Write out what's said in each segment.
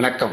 வணக்கம்.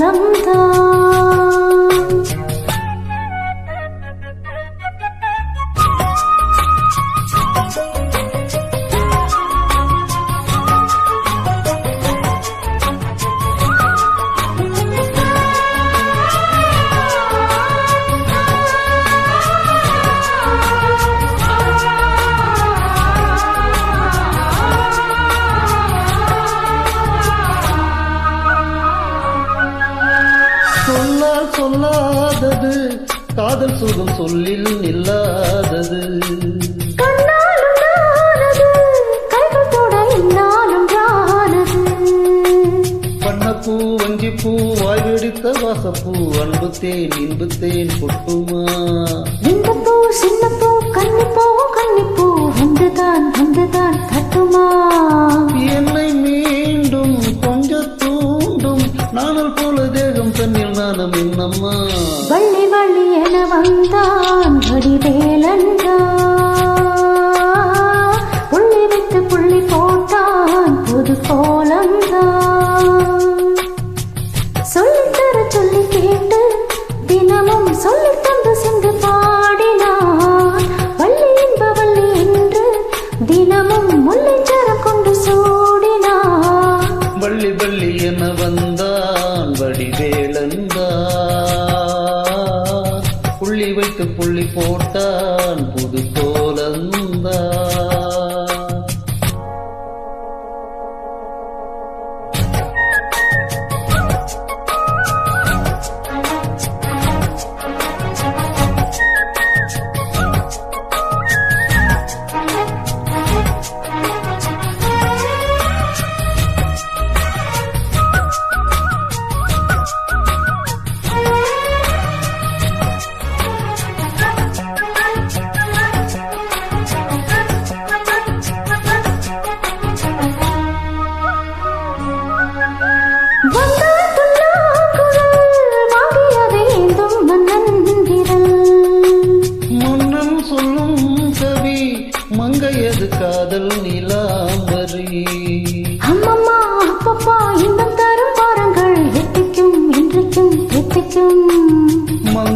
கோலம் சொல்லாதது. காதல் சுகம் சொல்லில் நில்லாதது. ரானது பண்ணப்பூ வஞ்சிப்பூ வாய் வெடித்த வாசப்பூ அன்பு தேன் இன்பு தேன் கொட்டுமா? இந்த பூ சின்ன பூ கன்னிப்பூ கன்னிப்பூ வந்துதான் வந்துதான் கட்டுமா? சொல்லி தந்து சென்று பாடினார். வள்ளி இன்ப வள்ளி என்று தினமும் முல்லைச்சரம் கொண்டு சூடினார். வள்ளி வள்ளி என வந்தான் வடிவேலந்தான் புள்ளி வைத்து புள்ளி போட்டான் புது கோலந்தான்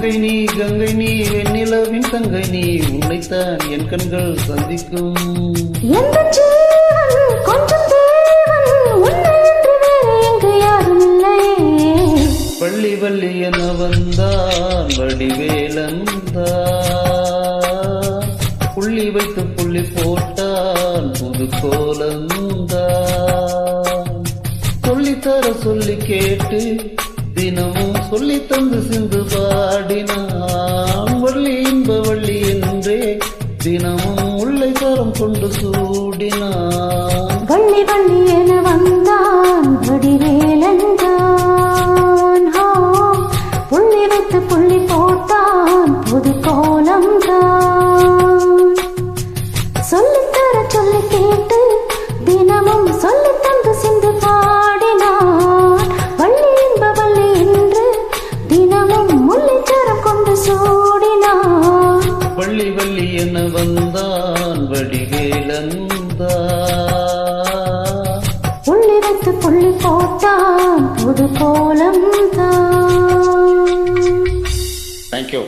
மங்கை நீ கங்கை நீ வெண்ணிலவின் தங்கை நீ. உன்னைத்தான் என் கண்கள் சந்திக்கும். பள்ளி வள்ளி என வந்தான் வடிவேலந்தான் புள்ளி வைத்து புள்ளி போட்டான் புது கோலந்தான் சொல்லித்தர சொல்லி கேட்டு தினமும் சொல்லி தந்து சிந்து பாடினான். வள்ளி இன்ப வள்ளி என்றே தினமும் உள்ளை தரம் கொண்டு சூடினான். வள்ளி வள்ளி என வந்தான் வடிவேலன்றான் ஆ, புள்ளி வைத்து புள்ளி போட்டான் புது கோலம் தான். சொல்லித்தர சொல்லி கேட்டு தினமும் சொல்லி தந்து வள்ளி வள்ளி என வந்தான் வடிவேலந்தான். புள்ளி வைத்து புள்ளி போட்டான் புது கோலம் தான் தேங்க்யூ